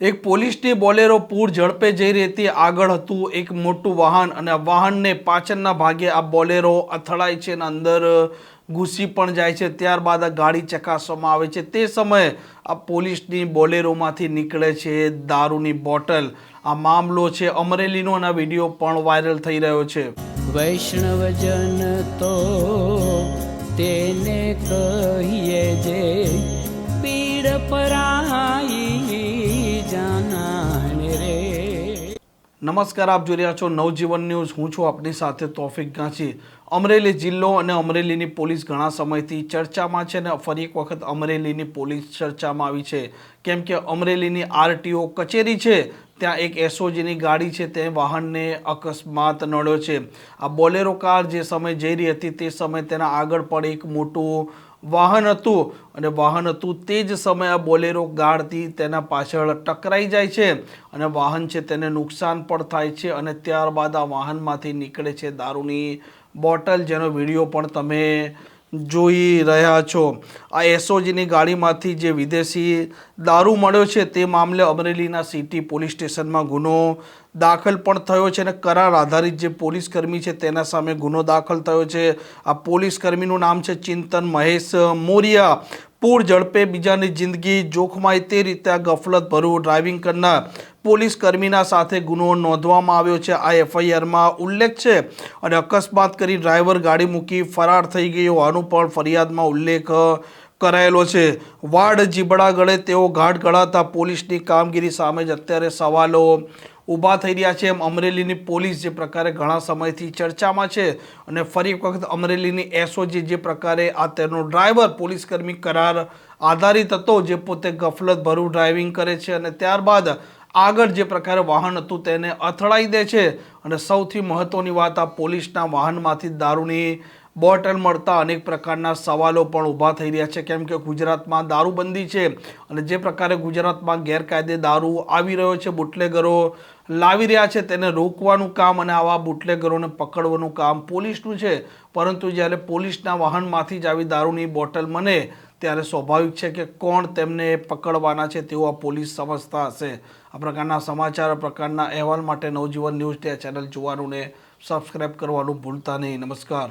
એક પોલીસની બોલેરો પૂર ઝડપે જઈ રહી હતી આગળ હતું. એક મોટું વાહન અને વાહનને પાછળના ભાગે આ બોલેરો અથડાય છે અને અંદર ઘૂસી પણ જાય છે. ત્યારબાદ આ ગાડી ચકાસવામાં આવે છે. તે સમયે આ પોલીસની બોલેરોમાંથી નીકળે છે દારૂની બોટલ. આ મામલો છે અમરેલીનો અને વીડિયો પણ વાયરલ થઈ રહ્યો છે. વૈષ્ણવજન તો તેને કહીએ જે પીડ પરાઈ નમસ્કાર, આપ જોઈ રહ્યા છો નવજીવન ન્યૂઝ. હું છું આપની સાથે તોફિક ગાંચી. અમરેલી જિલ્લો અને અમરેલીની પોલીસ ઘણા સમયથી ચર્ચામાં છે અને ફરી એક વખત અમરેલીની પોલીસ ચર્ચામાં આવી છે. કેમ કે અમરેલીની આરટીઓ કચેરી છે, ત્યાં એક એસઓજીની ગાડી છે, તે વાહનને અકસ્માત નડ્યો છે. આ બોલેરો કાર જે સમય જઈ રહી હતી તે સમયે તેના આગળ પણ એક મોટું વાહન હતું અને વાહન હતું તે જ સમયે આ બોલેરો ગાડથી તેના પાછળ ટકરાઈ જાય છે અને વાહન છે તેને નુકસાન પણ થાય છે અને ત્યારબાદ આ વાહનમાંથી નીકળે છે દારૂની બોટલ જેનો વીડિયો પણ તમે જોઈ રહ્યા છો. આ એસઓજીની ગાડીમાંથી જે વિદેશી દારૂ મળ્યો છે તે મામલે અમરેલીના સિટી પોલીસ સ્ટેશનમાં ગુનો દાખલ પણ થયો છે અને કરાર આધારિત જે પોલીસ કર્મી છે તેના સામે ગુનો દાખલ થયો છે. આ પોલીસ કર્મીનું નામ છે ચિંતન મહેશ મોરિયા. પૂર ઝડપે બીજાની જિંદગી જોખમાય તે રીતે ગફલત ભરવું ડ્રાઇવિંગ કરનાર પોલીસ કર્મીના સાથે ગુનો નોંધવામાં આવ્યો છે. આ એફઆઈઆરમાં ઉલ્લેખ છે અને અકસ્માત કરી ડ્રાઈવર ગાડી મૂકી ફરાર થઈ ગયો હોવાનું પણ ફરિયાદમાં ઉલ્લેખ કરાયેલો છે. વાડ જીબડા ગળે તેઓ ઘાટ ગળાતા પોલીસની કામગીરી સામે જ અત્યારે સવાલો ઊભા થઈ રહ્યા છે. એમ અમરેલીની પોલીસ જે પ્રકારે ઘણા સમયથી ચર્ચામાં છે અને ફરી એક વખત અમરેલીની એસઓજી જે પ્રકારે આ તેનો ડ્રાઈવર પોલીસકર્મી કરાર આધારિત હતો, જે પોતે ગફલત ભરું ડ્રાઇવિંગ કરે છે અને ત્યારબાદ આગળ જે પ્રકારે વાહન હતું તેને અથડાઈ દે છે. અને સૌથી મહત્ત્વની વાત આ પોલીસના વાહનમાંથી દારૂની બોટલ મળતા અનેક પ્રકારના સવાલો પણ ઊભા થઈ રહ્યા છે. કેમ કે ગુજરાતમાં દારૂબંધી છે અને જે પ્રકારે ગુજરાતમાં ગેરકાયદે દારૂ આવી રહ્યો છે, બુટલેગરો લાવી રહ્યા છે, તેને રોકવાનું કામ અને આવા બુટલેગરોને પકડવાનું કામ પોલીસનું છે. પરંતુ જ્યારે પોલીસના વાહનમાંથી જ આવી દારૂની બોટલ મને, ત્યારે સ્વાભાવિક છે કે કોણ તેમને પકડવાના છે તેવું આ પોલીસ સમજતા હશે. આ પ્રકારના સમાચાર પ્રકારના અહેવાલ માટે નવજીવન ન્યૂઝ તે ચેનલ જોવાનું ને સબસ્ક્રાઇબ કરવાનું ભૂલતા નહીં. નમસ્કાર.